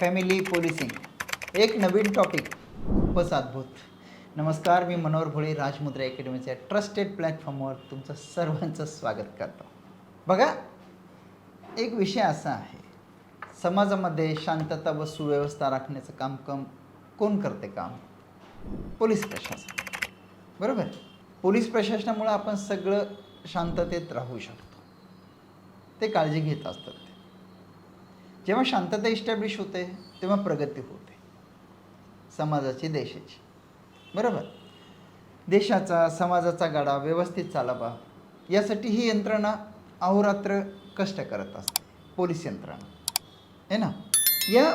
Family policing. एक नवीन topic. खूपच अद्भुत. नमस्कार मी मनोहर भोळे राजमुद्रा अकॅडमीच्या ट्रस्टेड प्लॅटफॉर्मवर तुमचं सर्वांचं स्वागत करतो. बघा एक विषय असा आहे. समाजामध्ये शांतता व सुव्यवस्था राखण्याचं काम कम कोण करते काम? पोलीस प्रशासन. बरोबर? पोलीस प्रशासनामुळे आपण सगळं शांततेत राहू शकतो. ते काळजी घेत असतात. जेव्हा शांतता इस्टॅब्लिश होते तेव्हा प्रगती होते. समाजाची देशाची. बरोबर? देशाचा समाजाचा गाडा व्यवस्थित चालावा. यासाठी ही यंत्रणा अहोरात्र कष्ट करत असते. पोलीस यंत्रणा. है ना? या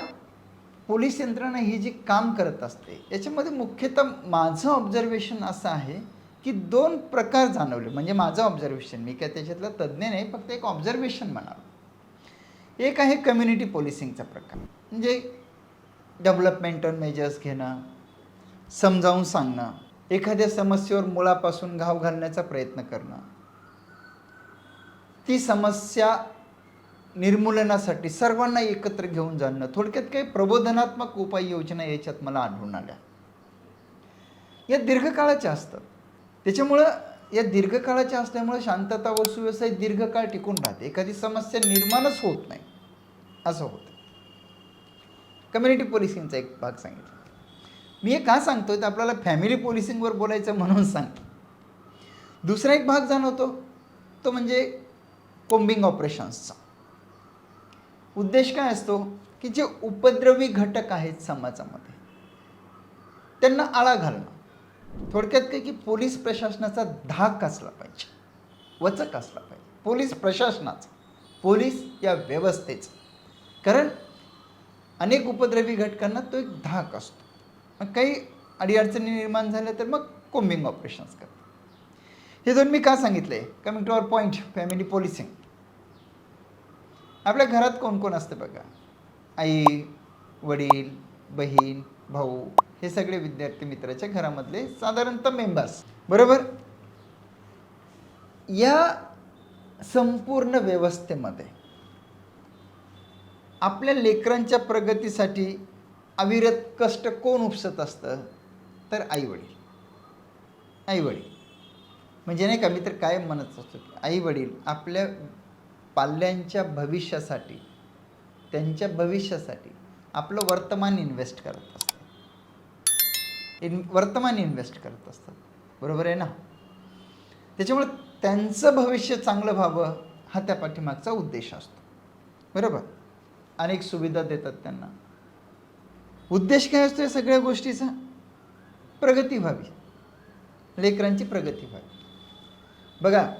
पोलीस यंत्रणा ही जी काम करत असते याच्यामध्ये मुख्यतः माझं ऑब्झर्वेशन असं आहे की दोन प्रकार जाणवले. म्हणजे माझं ऑब्झर्वेशन मी काय त्याच्यातलं तज्ज्ञ नाही फक्त एक ऑब्झर्वेशन म्हणावं. एक आहे कम्युनिटी पोलिसिंगचा प्रकार. म्हणजे डेव्हलपमेंटल मेजर्स घेणं समजावून सांगणं एखाद्या समस्येवर मुळापासून घाव घालण्याचा प्रयत्न करणं. ती समस्या निर्मूलनासाठी सर्वांना एकत्र घेऊन जाणं थोडक्यात काही प्रबोधनात्मक उपाययोजना याच्यात मला आढळून आल्या. या दीर्घकाळाच्या असतात. त्याच्यामुळं या दीर्घकाळाच्या असल्यामुळे शांतता व सुव्यवस्था दीर्घकाळ टिकून राहते. एखादी समस्या निर्माणच होत नाही. असं होतं. कम्युनिटी पोलिसिंगचा एक भाग सांगितला. मी हे का सांगतोय? तर आपल्याला फॅमिली पोलिसिंगवर बोलायचं म्हणून सांगतो. दुसरा एक भाग जाणवतो. तो म्हणजे कोम्बिंग ऑपरेशन्सचा. उद्देश काय असतो? की जे उपद्रवी घटक आहेत समाजामध्ये त्यांना आळा घालणं. थोडक्यात काय की पोलीस प्रशासनाचा धाक असला पाहिजे. वचक असला पाहिजे. पोलीस प्रशासनाचा पोलीस या व्यवस्थेचं. कारण अनेक उपद्रवी घटकांना तो एक धाक असतो. मग काही अडीअडचणी निर्माण झाल्या तर मग कोम्बिंग ऑपरेशन्स करतात. हे दोन मी का सांगितले? Coming to our point family policing. आपल्या घरात कोण कोण असतं बघा? आई वडील बहीण भाऊ हे सगळे विद्यार्थी मित्राच्या घरामधले साधारणतः मेंबर्स बरोबर? या संपूर्ण व्यवस्थेमध्ये आपल्या लेकरांच्या प्रगतीसाठी अविरत कष्ट कोण उपसत असतं? तर आईवडील. आईवडील. म्हणजे नाही का मी तर काय म्हणत असतो की आईवडील आपल्या पाल्यांच्या भविष्यासाठी त्यांच्या भविष्यासाठी आपलं वर्तमान इन्व्हेस्ट करत असतात. इन वर्तमान इन्व्हेस्ट करत असतात. बरोबर आहे ना? त्याच्यामुळे त्यांचं भविष्य चांगलं व्हावं हा त्या पाठीमागचा उद्देश असतो. बरोबर? अनेक सुविधा देतात त्यांना. उद्देश काय असतो या सगळ्या गोष्टीचा? प्रगती व्हावी. लेकरांची प्रगती व्हावी. बघा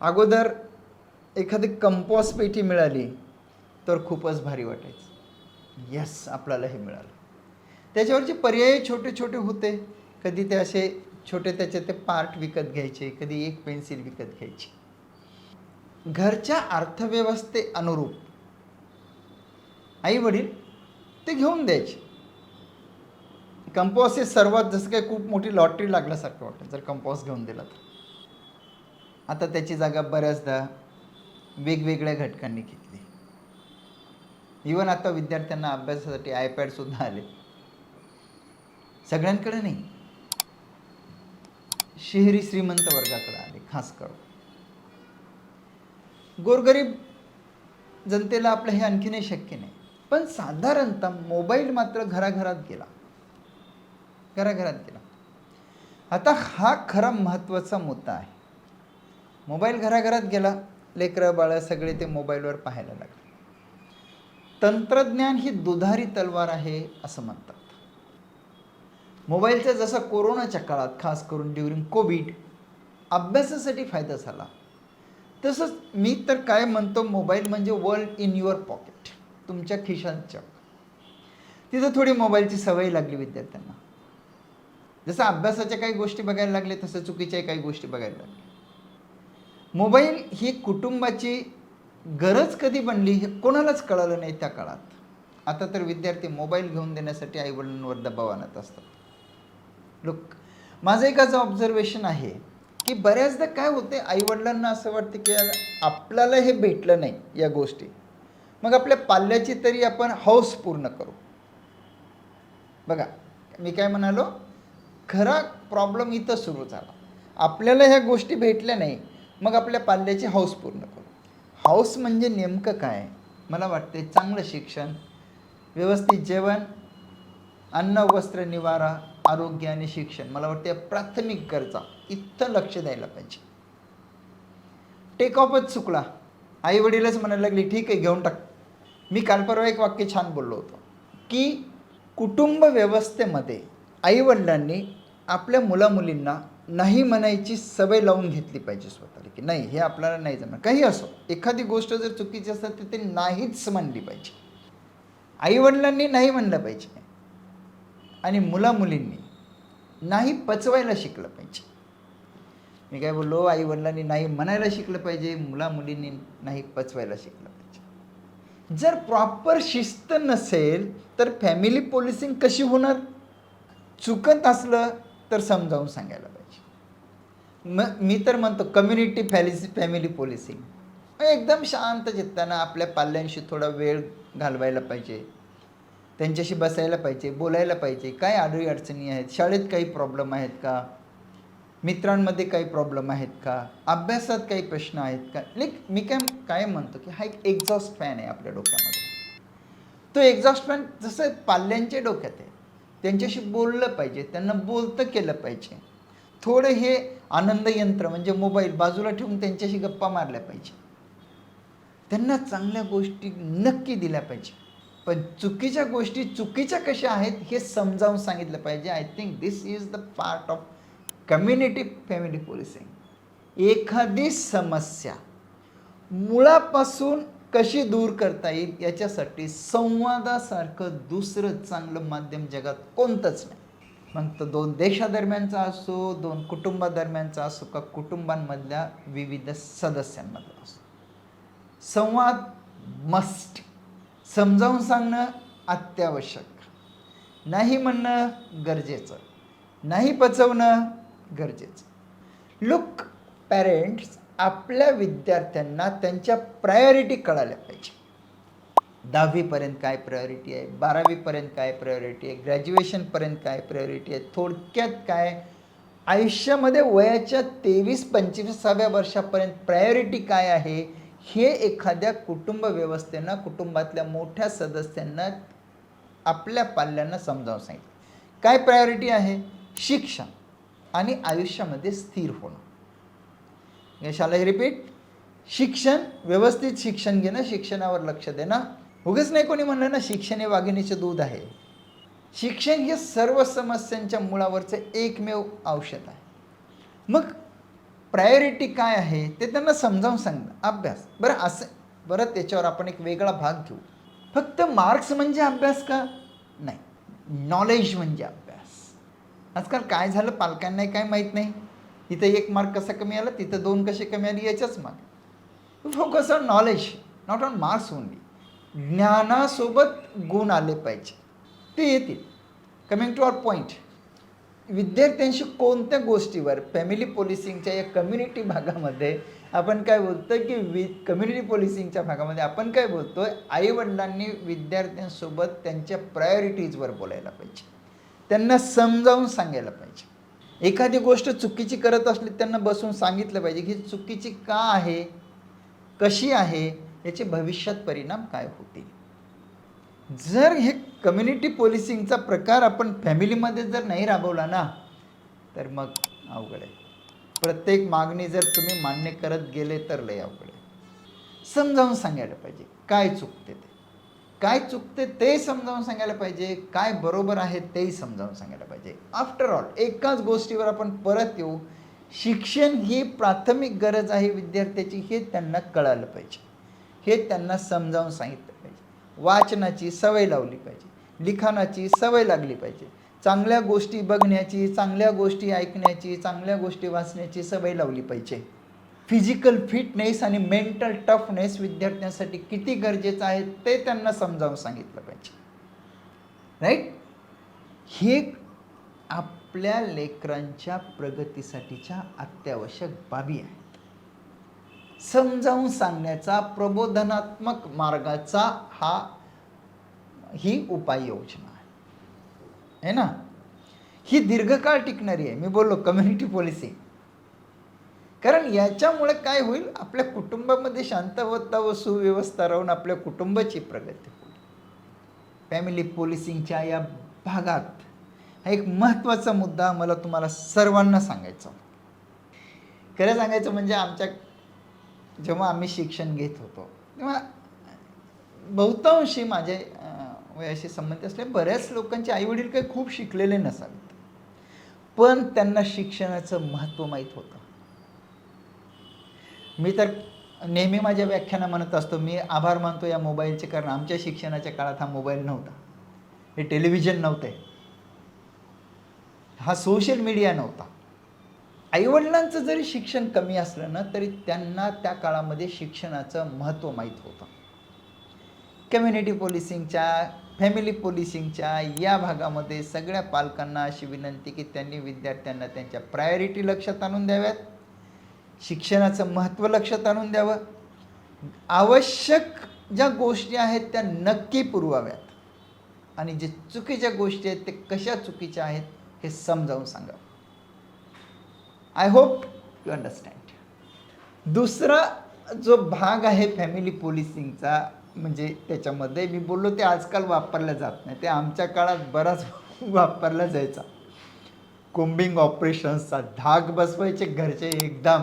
अगोदर एखादी कंपॉस पेटी मिळाली तर खूपच भारी वाटायचं. येस आपल्याला हे मिळालं. त्याच्यावरचे पर्याय छोटे छोटे होते. कधी ते असे छोटे त्याचे ते पार्ट विकत घ्यायचे कधी एक पेन्सिल विकत घ्यायची. घरच्या अर्थव्यवस्थे अनुरूप आई वडील ते घेऊन द्यायचे. कंपॉस हे सर्वात जसं काही खूप मोठी लॉटरी लागल्यासारखं वाटतं जर कंपॉस घेऊन दिला तर. आता त्याची जागा बऱ्याचदा वेगवेगळ्या घटकांनी घेतली. इवन आता विद्यार्थ्यांना अभ्यासासाठी आयपॅडसुद्धा आले. सगळ्यांकडे नाही. शहरी श्रीमंत वर्गाकडे आले खास करून. गोरगरीब जनतेला आपलं हे आणखीनही शक्य नाही. पण साधारणतः मोबाईल मात्र घराघरात गेला. घराघरात गेला. आता हा खरा महत्त्वाचा मुद्दा आहे. मोबाईल घराघरात गेला लेकरं बाळं सगळे ते मोबाईलवर पाहायला लागले. तंत्रज्ञान ही दुधारी तलवार आहे असं म्हणतात. मोबाईलचा जसा कोरोनाच्या काळात खास करून ड्युरिंग कोविड अभ्यासासाठी फायदा झाला. तसंच मी तर काय म्हणतो मोबाईल म्हणजे वर्ल्ड इन युअर पॉकेट तुमच्या खिशांच्या. तिथं थोडी मोबाईलची सवय लागली विद्यार्थ्यांना. जसं अभ्यासाच्या काही गोष्टी बघायला लागले तसं चुकीच्याही काही गोष्टी बघायला लागल्या. मोबाईल ही कुटुंबाची गरज कधी बनली हे कोणालाच कळालं नाही त्या काळात. आता तर विद्यार्थी मोबाईल घेऊन देण्यासाठी आईवडिलांवर दबाव आणत असतात. लुक माझं एक असं ऑब्झर्वेशन आहे की बऱ्याचदा काय होते आईवडिलांना असं वाटतं की आपल्याला हे भेटलं नाही या गोष्टी. मग आपल्या पाल्याची तरी आपण हौस पूर्ण करू. बघा मी काय म्हणालो? खरा प्रॉब्लेम इथं सुरू झाला. आपल्याला ह्या गोष्टी भेटल्या नाही मग आपल्या पाल्याची हौस पूर्ण करू. हौस म्हणजे नेमकं काय? मला वाटते चांगलं शिक्षण व्यवस्थित जेवण अन्न वस्त्र निवारा आरोग्य आणि शिक्षण मला वाटतं या प्राथमिक गरजा इथं लक्ष द्यायला पाहिजे. टेक ऑफच चुकला. आई वडीलच म्हणायला लागली ठीक आहे घेऊन टाक. मी काल परवा एक वाक्य छान बोललो होतो की कुटुंब व्यवस्थेमध्ये आईवडिलांनी आपल्या मुलामुलींना नाही म्हणायची सवय लावून घेतली पाहिजे स्वतःला की नाही हे आपल्याला नाही जमणार. काही असो एखादी गोष्ट जर चुकीची असेल तर ते नाहीच म्हणली पाहिजे. आईवडिलांनी नाही म्हणलं पाहिजे. आणि मुलामुलींनी नाही पचवायला शिकलं पाहिजे. मी काय बोललो आई वडिलांनी नाही म्हणायला शिकलं पाहिजे मुलामुलींनी नाही पचवायला शिकलं पाहिजे. जर प्रॉपर शिस्त नसेल तर फॅमिली पोलिसिंग कशी होणार? चुकत असलं तर समजावून सांगायला पाहिजे. मग मी तर म्हणतो कम्युनिटी फॅलिसी फॅमिली पोलिसिंग एकदम शांत चित्तानं आपल्या पाल्यांशी थोडा वेळ घालवायला पाहिजे. त्यांच्याशी बसायला पाहिजे बोलायला पाहिजे. काय आडवी अडचणी आहेत? शाळेत काही प्रॉब्लेम आहेत का? मित्रांमध्ये काही प्रॉब्लेम आहेत का? अभ्यासात काही प्रश्न आहेत का? लाईक मी काय काय म्हणतो की हा एक एक्झॉस्ट फॅन आहे आपल्या डोक्यामध्ये. तो एक्झॉस्ट फॅन जसं पाल्यांच्या डोक्यात आहे. त्यांच्याशी बोललं पाहिजे त्यांना बोलतं केलं पाहिजे. थोडं हे आनंद यंत्र म्हणजे मोबाईल बाजूला ठेवून त्यांच्याशी गप्पा मारल्या पाहिजे. त्यांना चांगल्या गोष्टी नक्की दिल्या पाहिजे. पण चुकीच्या गोष्टी चुकीच्या कशा आहेत हे समजावून सांगितलं पाहिजे. I think this is the part of community family policing एखादी समस्या मुळापासून कशी दूर करता येईल याच्यासाठी संवादासारखं दुसरं चांगलं माध्यम जगात कोणतंच नाही. मग तो दोन देशादरम्यानचा असो दोन कुटुंबादरम्यानचा असो का कुटुंबांमधल्या विविध सदस्यांमधला असो. संवाद मस्ट समजावून सांगणं अत्यावश्यक. नाही म्हणणं गरजेचं. नाही पचवणं गरजेचं. लुक पॅरेंट्स आपल्या विद्यार्थ्यांना त्यांच्या प्रायोरिटी कळाल्या पाहिजे. दहावीपर्यंत काय प्रायोरिटी आहे? बारावीपर्यंत काय प्रायोरिटी आहे? ग्रॅज्युएशनपर्यंत काय प्रायोरिटी आहे? थोडक्यात काय? आयुष्यामध्ये वयाच्या तेवीस पंचवीसाव्या वर्षापर्यंत प्रायोरिटी काय आहे? हे एखाद्या कुटुंब व्यवस्थेनं कुटुंबातल्या मोठ्या सदस्यांना आपल्या पाल्यांना समजावून सांगितलं. काय प्रायोरिटी आहे? शिक्षण आणि आयुष्यामध्ये स्थिर होणं. यशाला रिपीट शिक्षण व्यवस्थित शिक्षण घेणं शिक्षणावर लक्ष देणं. उगीच नाही कोणी म्हणलं ना शिक्षण हे वाघिणीचे दूध आहे. शिक्षण हे सर्व समस्यांच्या मुळावरचं एकमेव औषध आहे. मग प्रायोरिटी काय आहे ते त्यांना समजावून सांगणं अभ्यास. बरं असं बरं त्याच्यावर आपण एक वेगळा भाग घेऊ. फक्त मार्क्स म्हणजे अभ्यास का? नाही. नॉलेज म्हणजे अभ्यास. आजकाल काय झालं पालकांनाही काय माहीत नाही. इथं एक मार्क कसा कमी आला तिथं दोन कसे कमी आले याच्याच mark focus on knowledge not on marks only ज्ञानासोबत गुण आले पाहिजे. ते येतील. कमिंग टू आर पॉईंट विद्यार्थ्यांशी कोणत्या गोष्टीवर फॅमिली पोलिसिंगच्या या कम्युनिटी भागामध्ये आपण काय बोलतो की वि कम्युनिटी पोलिसिंगच्या भागामध्ये आपण काय बोलतोय? आईवडिलांनी विद्यार्थ्यांसोबत त्यांच्या प्रायोरिटीजवर बोलायला पाहिजे. त्यांना समजावून सांगायला पाहिजे. एखादी गोष्ट चुकीची करत असली त्यांना बसून सांगितलं पाहिजे की चुकीची का आहे कशी आहे याचे भविष्यात परिणाम काय होतील? जर हे कम्युनिटी पोलिसिंगचा प्रकार आपण फॅमिलीमध्ये जर नाही राबवला ना तर मग अवघड आहे. प्रत्येक मागणी जर तुम्ही मान्य करत गेले तर लय अवघड आहे. समजावून सांगायला पाहिजे काय चुकते ते? काय चुकते ते समजावून सांगायला पाहिजे काय बरोबर आहे तेही समजावून सांगायला पाहिजे. आफ्टर ऑल एकाच गोष्टीवर आपण परत येऊ. शिक्षण ही प्राथमिक गरज आहे विद्यार्थ्याची हे त्यांना कळालं पाहिजे. हे त्यांना समजावून सांगितलं. वाचनाची सवय लावली पाहिजे. लिखाणाची सवय लागली पाहिजे. चांगल्या गोष्टी बघण्याची चांगल्या गोष्टी ऐकण्याची चांगल्या गोष्टी वाचण्याची सवय लावली पाहिजे. फिजिकल फिटनेस आणि मेंटल टफनेस विद्यार्थ्यांसाठी किती गरजेचं आहे ते त्यांना समजावून सांगितलं पाहिजे. राईट हे आपल्या लेकरांच्या प्रगतीसाठीच्या अत्यावश्यक बाबी आहे समजावून सांगण्याचा प्रबोधनात्मक मार्गाचा हा ही उपाययोजना आहे. है ना? ही दीर्घकाळ टिकणारी आहे. मी बोललो कम्युनिटी पॉलिसी कारण याच्यामुळे काय होईल? आपल्या कुटुंबामध्ये शांतवता व सुव्यवस्था राहून आपल्या कुटुंबाची प्रगती होईल. फॅमिली पोलिसिंगच्या या भागात हा एक महत्त्वाचा मुद्दा मला तुम्हाला सर्वांना सांगायचा खरं सांगायचं म्हणजे आमच्या जेव्हा आम्ही शिक्षण घेत होतो तेव्हा बहुतांशी माझे वयाशी संबंधित असले बऱ्याच लोकांचे आईवडील काही खूप शिकलेले नसावेत. पण त्यांना शिक्षणाचं महत्त्व माहीत होतं. मी तर नेहमी माझ्या व्याख्याना म्हणत असतो मी आभार मानतो या मोबाईलचे कारण आमच्या शिक्षणाच्या काळात हा मोबाईल नव्हता. हे टेलिव्हिजन नव्हते. हा सोशल मीडिया नव्हता. आईवडिलांचं जरी शिक्षण कमी असलं ना तरी त्यांना त्या काळामध्ये शिक्षणाचं महत्त्व माहीत होतं. कम्युनिटी पोलिसिंगच्या फॅमिली पोलिसिंगच्या या भागामध्ये सगळ्या पालकांना अशी विनंती की त्यांनी विद्यार्थ्यांना त्यांच्या प्रायोरिटी लक्षात आणून द्याव्यात. शिक्षणाचं महत्त्व लक्षात आणून द्यावं. आवश्यक ज्या गोष्टी आहेत त्या नक्की पुरवाव्यात. आणि जे चुकीच्या गोष्टी आहेत ते कशा चुकीच्या आहेत हे समजावून सांगावं. आय होप यू अंडरस्टँड दुसरा जो भाग आहे फॅमिली पोलिसिंगचा म्हणजे त्याच्यामध्ये मी बोललो ते आजकाल वापरलं जात नाही. ते आमच्या काळात बराच वापरला जायचा. कुंबिंग ऑपरेशन्सचा धाक बसवायचे घरचे एकदम.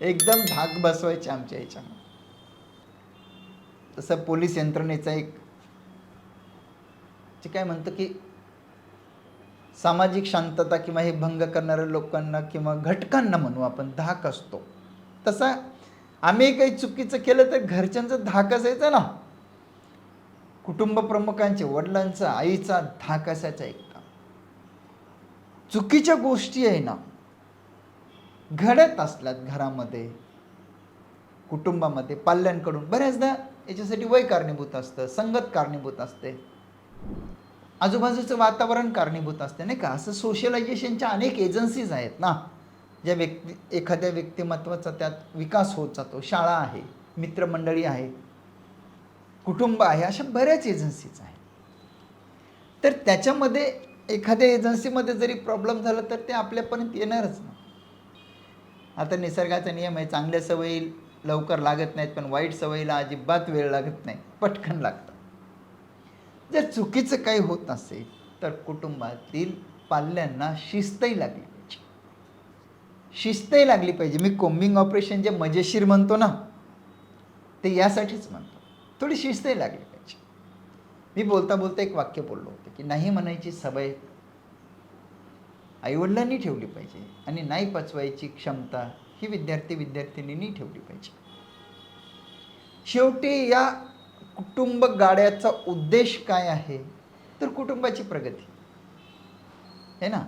एकदम धाक बसवायचे आमच्या याच्यामध्ये. तसं पोलीस यंत्रणेचा एक जे काय म्हणतं की सामाजिक शांतता किंवा हे भंग करणाऱ्या लोकांना किंवा घटकांना म्हणू आपण धाक असतो. तसा आम्ही काही चुकीचं केलं तर घरच्यांचा धाक असायचा ना. कुटुंब प्रमुखांचे वडिलांचा आईचा धाक असायचा एकदा. चुकीच्या गोष्टी आहे ना घडत असल्यात घरामध्ये कुटुंबामध्ये पाल्यांकडून. बऱ्याचदा याच्यासाठी वय कारणीभूत असतं संगत कारणीभूत असते. आजूबाजूचं वातावरण कारणीभूत असते नाही का? असं सोशलायझेशनच्या अनेक एजन्सीज आहेत ना ज्या व्यक्ती एखाद्या व्यक्तिमत्वाचा त्यात विकास होत जातो. शाळा आहे मित्रमंडळी आहे कुटुंब आहे अशा बऱ्याच एजन्सीज आहेत. तर त्याच्यामध्ये एखाद्या एजन्सीमध्ये जरी प्रॉब्लेम झाला तर ते आपल्यापर्यंत येणारच ना. आता निसर्गाचा नियम आहे चांगल्या सवयी लवकर लागत नाहीत पण वाईट सवयीला अजिबात वेळ लागत नाही पटकन लागतं. जर चुकीचं काही होत नसेल तर कुटुंबातील पाल्यांना शिस्तही लागली पाहिजे. शिस्तही लागली पाहिजे. मी कोम्बिंग ऑपरेशन जे मजेशीर म्हणतो ना ते यासाठीच म्हणतो. थोडी शिस्तही लागली पाहिजे. मी बोलता बोलता एक वाक्य बोललो होतं की नाही म्हणायची सवय आईवडिलांनी ठेवली पाहिजे आणि नाही पचवायची क्षमता ही विद्यार्थी विद्यार्थिनींनी ठेवली पाहिजे. शेवटी या कुटुंब गाड्याचा उद्देश काय आहे? तर कुटुंबाची प्रगती. है ना?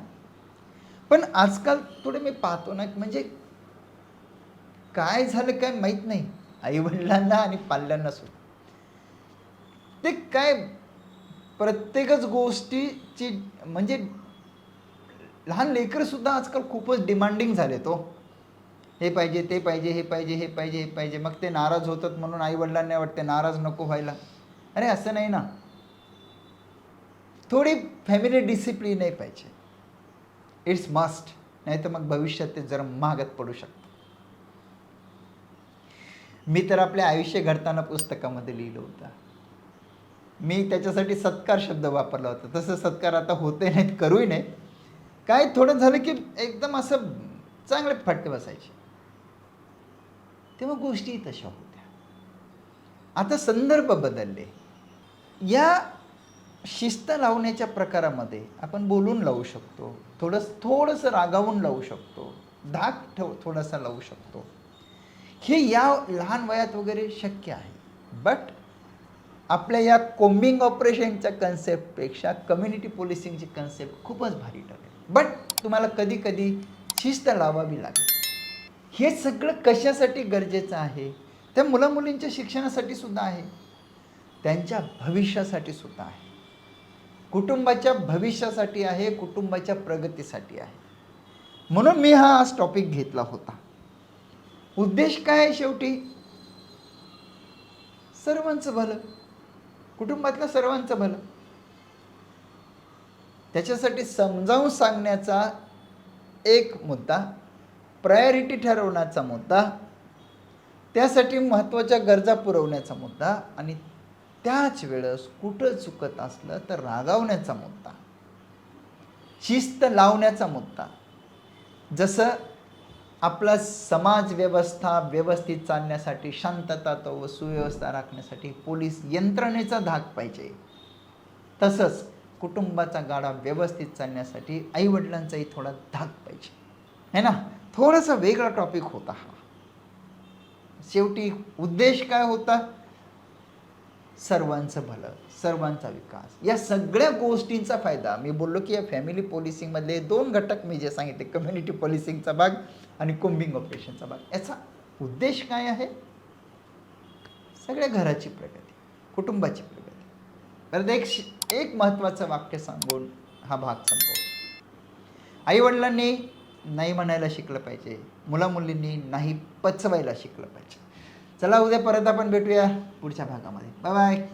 पण आजकाल थोडे मी पाहतो ना म्हणजे काय झालं काय माहीत नाही. आईवडिलांना आणि पाल्यांना सुद्धा. ते काय प्रत्येकच गोष्टीची म्हणजे लहान लेकरसुद्धा आजकाल खूपच डिमांडिंग झाले तो हे पाहिजे ते पाहिजे हे पाहिजे हे पाहिजे हे पाहिजे. मग ते नाराज होतात म्हणून आईवडिलांना वाटते नाराज नको व्हायला. अरे असं नाही ना. थोडी फॅमिली डिसिप्लिन नाही पाहिजे. इट्स मस्ट नाही तर मग भविष्यात ते जरा महागत पडू शकतं. मी तर आपले आयुष्य घडताना पुस्तकामध्ये लिहिलं होतं. मी त्याच्यासाठी सत्कार शब्द वापरला होता. तसं सत्कार आता होते नाहीत करूही नाही काय थोडं झालं की एकदम असं चांगले फटके बसायचे. तेव्हा गोष्टी तशा होत्या. आता संदर्भ बदलले. या शिस्त लावण्याच्या प्रकारामध्ये आपण बोलून लावू शकतो. थोडं थोडंसं रागावून लावू शकतो. धाक ठेव थोडासा लावू शकतो. हे या लहान वयात वगैरे शक्य आहे. बट आपल्या या कोम्बिंग ऑपरेशनच्या कन्सेप्टपेक्षा कम्युनिटी पोलिसिंगची कन्सेप्ट खूपच भारी ठरेल. बट तुम्हाला कधी कधी शिस्त लावावी लागेल. हे सगळं कशासाठी गरजेचं आहे? त्या मुलामुलींच्या शिक्षणासाठी सुद्धा आहे. त्यांच्या भविष्यासाठी सुद्धा आहे. कुटुंबाच्या भविष्यासाठी आहे कुटुंबाच्या प्रगतीसाठी आहे. म्हणून मी हा आज टॉपिक घेतला होता. उद्देश काय आहे शेवटी? सर्वांचं भलं. कुटुंबातलं सर्वांचं भलं. त्याच्यासाठी समजावून सांगण्याचा एक मुद्दा प्रायोरिटी ठरवण्याचा मुद्दा त्यासाठी महत्त्वाच्या गरजा पुरवण्याचा मुद्दा आणि त्याच वेळेस कुठं चुकत असलं तर रागावण्याचा मुद्दा शिस्त लावण्याचा मुद्दा. जसं आपला समाज व्यवस्था व्यवस्थित चालण्यासाठी शांतता तो व सुव्यवस्था राखण्यासाठी पोलीस यंत्रणेचा धाक पाहिजे. तसंच कुटुंबाचा गाडा व्यवस्थित चालण्यासाठी आईवडिलांचाही थोडा धाक पाहिजे. है ना? थोडासा वेगळा टॉपिक होता हा. शेवटी उद्देश काय होता? सर्वांचं भलं सर्वांचा विकास. या सगळ्या गोष्टींचा फायदा मी बोललो की या फॅमिली पॉलिसिंगमधले दोन घटक मी जे सांगितले कम्युनिटी पॉलिसिंगचा भाग आणि कुंबिंग ऑपरेशनचा भाग. याचा उद्देश काय आहे? सगळ्या घराची प्रगती कुटुंबाची प्रगती. परत एक एक महत्त्वाचं वाक्य सांगून हा भाग संपवतो. आईवडिलांनी नाही म्हणायला शिकलं पाहिजे. मुलामुलींनी नाही पचवायला शिकलं पाहिजे. चला उद्या परत आपण भेटूया पुढच्या भागामध्ये. Bye bye